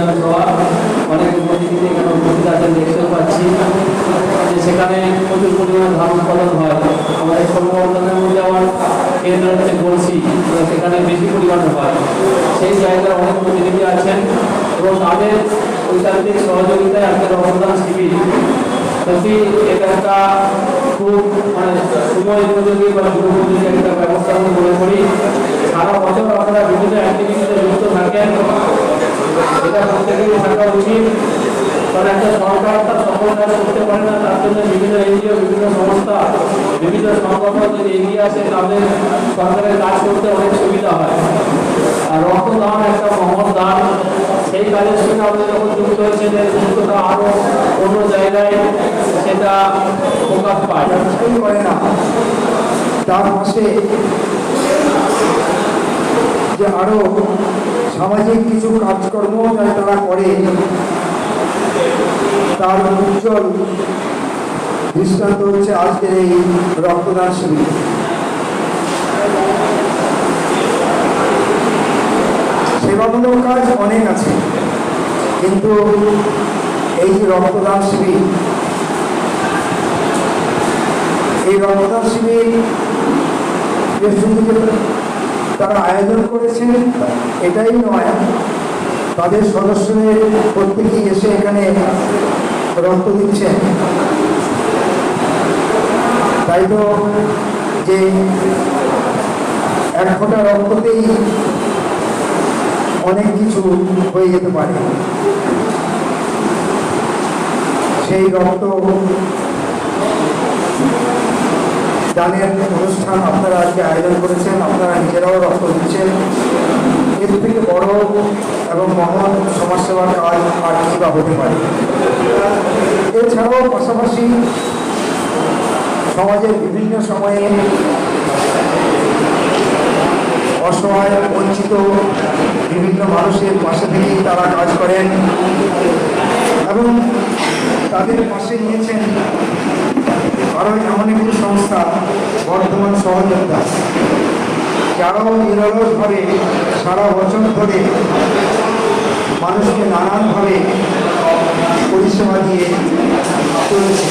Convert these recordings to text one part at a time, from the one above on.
বিধানসভা অনেক প্রতিনিধি এখানে উপস্থিত আছেন দেখতে পাচ্ছি। যে সেখানে প্রচুর পরিমাণে ধান উৎপাদন হয়। আমাদের সর্ববর্ধনের মধ্যে আমার কেন্দ্র হচ্ছে তো সেখানে বেশি পরিমাণে হয়। সেই জায়গায় অনেক প্রতিনিধি আছেন এবং তাদের ঐকান্তিক সহযোগিতায় আজকে রক্তদান শিবির। সত্যি, এটা একটা খুব মানে সময় উপযোগী বা যুগোপযোগী একটা ব্যবস্থা আমি মনে করি। সারা বছর আপনারা বিভিন্ন অ্যাক্টিভিটিতে যুক্ত থাকেন। এটা প্রত্যেকেরই থাকা উচিত কারণ একটা সরকার তার সকল করতে পারে না তার জন্য বিভিন্ন এনজিও বিভিন্ন সংস্থা বিভিন্ন সংগঠন যদি এগিয়ে আসে তাদের সরকারের কাজ করতে অনেক সুবিধা হয় আর রক্তদান একটা মহৎ দান সেই কাজের সঙ্গে আমাদের যখন যুক্ত হয়েছে যে যুক্তটা আরও অন্য জায়গায় সেটা প্রকাশ পায় করে না তার পাশে যে আরও সামাজিক কিছু কাজকর্ম যারা তারা করে। তার উজ্জ্বল দৃষ্টান্ত হচ্ছে আজকের এই রক্তদান শিবির। সেবামূলক কাজ অনেক আছে, কিন্তু এই যে রক্তদান শিবির, এই রক্তদান শিবির তারা আয়োজন করেছেন এটাই নয়। তাদের সদস্যদের প্রত্যেকেই এসে এখানে রক্ত দিচ্ছেন। তাই তো যে এক ফোঁটা রক্ততেই অনেক কিছু হয়ে যেতে পারে। সেই রক্ত দানের অনুষ্ঠান আপনারা আজকে আয়োজন করেছেন, আপনারা নিজেরাও রক্ত দিচ্ছেন। এর থেকে বড় এবং মহান সমাজসেবার কাজ আর কি বা হতে পারে। এছাড়াও পাশাপাশি সমাজের বিভিন্ন সময়ে অসহায়, বঞ্চিত বিভিন্ন মানুষের পাশে থেকেই তারা কাজ করেন এবং তাদের পাশে নিয়েছেন আরও এমন একটি সংস্থা বর্ধমান সহযোদ্ধা যারাও নিরলসভাবে সারা বছর ধরে মানুষকে নানানভাবে পরিষেবা দিয়ে চলেছে।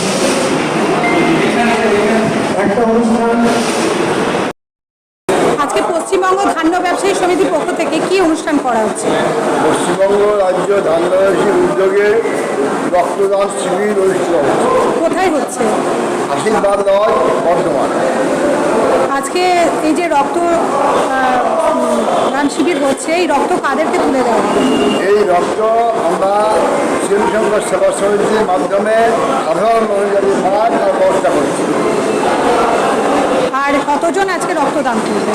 একটা অনুষ্ঠান আজকে পশ্চিমবঙ্গ ধান্য ব্যবসায়ী সমিতির পক্ষ থেকে কি অনুষ্ঠান করা হচ্ছে? পশ্চিমবঙ্গ রাজ্য ধান ব্যবসায়ীর উদ্যোগে রক্তদান শিবির অনুষ্ঠিত কোথায় হচ্ছে? আশীর্বাদ লজ বর্ধমান। আজকে এই যে রক্ত দান শিবির হচ্ছে এই রক্ত কাদেরকে তুলে দেওয়া এই রক্ত আমরা শিবশঙ্কর সেবা সমিতির মাধ্যমে সাধারণ মানুষের ভাড়া তার ব্যবস্থা করছি। আর কতজন আজকে রক্তদান করবে?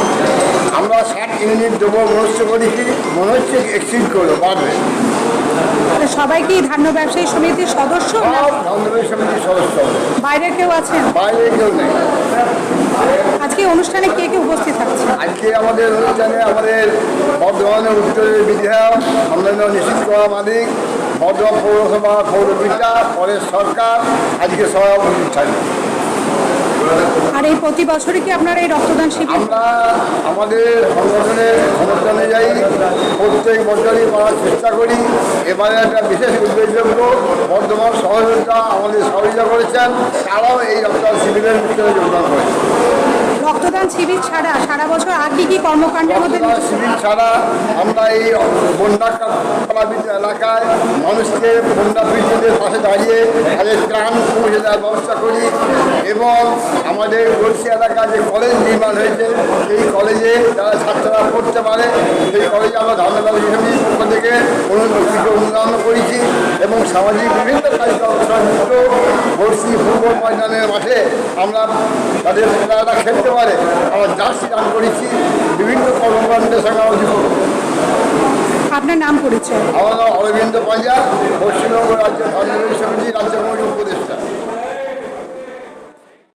আমরা ষাট ইউনিট দেবো মনস্য করেছি মনে হচ্ছে এক্সিড করব বাড়বে সবাই কি ধান্য ব্যবসায়ী সমিতির সদস্য না? সব ধান ব্যবসায়ী সমিতির সদস্য। হবে বাইরের কেউ আছেন? বাইরে কেউ নেই। আজকে অনুষ্ঠানে কে কে উপস্থিত থাকছে? আজকে আমাদের অনুষ্ঠানে আমাদের বর্ধমানের উত্তরের বিধায়ক অন্যান্য নিশ্চিত করা মালিক বর্ধমান পৌরসভা পৌরপিতা পরের সরকার আজকে সভাপতি উপস্থিত থাকবে আর এই প্রতি বছরই কি আপনারা এই রক্তদান শিবির? আমরা আমাদের সংগঠনের ক্ষমতা অনুযায়ী প্রত্যেক বছরই করার চেষ্টা করি। এবারে একটা বিশেষ উল্লেখযোগ্য বর্ধমান সহযোগিতা আমাদের সহযোগিতা করেছেন। তারাও এই রক্তদান শিবিরের ভিতরে যোগদান করেছে রক্তদান শিবির ছাড়া সারা বছর আর কি কি কর্মকাণ্ডের মধ্যে শিবির ছাড়া আমরা এই বন্যা এলাকায় মানুষকে পাশে দাঁড়িয়ে তাদের ত্রাণ পৌঁছে দেওয়ার ব্যবস্থা করি এবং আমাদের গলসি এলাকা যে কলেজ নির্মাণ হয়েছে, সেই কলেজে যারা ছাত্ররা পড়তে পারে, সেই কলেজে আমরা ধান্যবাদ সমিতির পক্ষ থেকে অনুষ্ঠিত উন্নয়ন করেছি এবং সামাজিক বিভিন্ন কার্যক্রম যুক্ত বর্ষি ফুটবল ময়দানের মাঠে আমরা তাদের তারা খেলতে পারে। আমরা জার্সি দান করেছি, বিভিন্ন কর্মকাণ্ডের সঙ্গে আমরা আপনার নাম পরিচয়। আমার নাম অরবিন্দ পাঞ্জা পশ্চিমবঙ্গ রাজ্য সমিতি রাজ্য কমিটির উপদেষ্টা।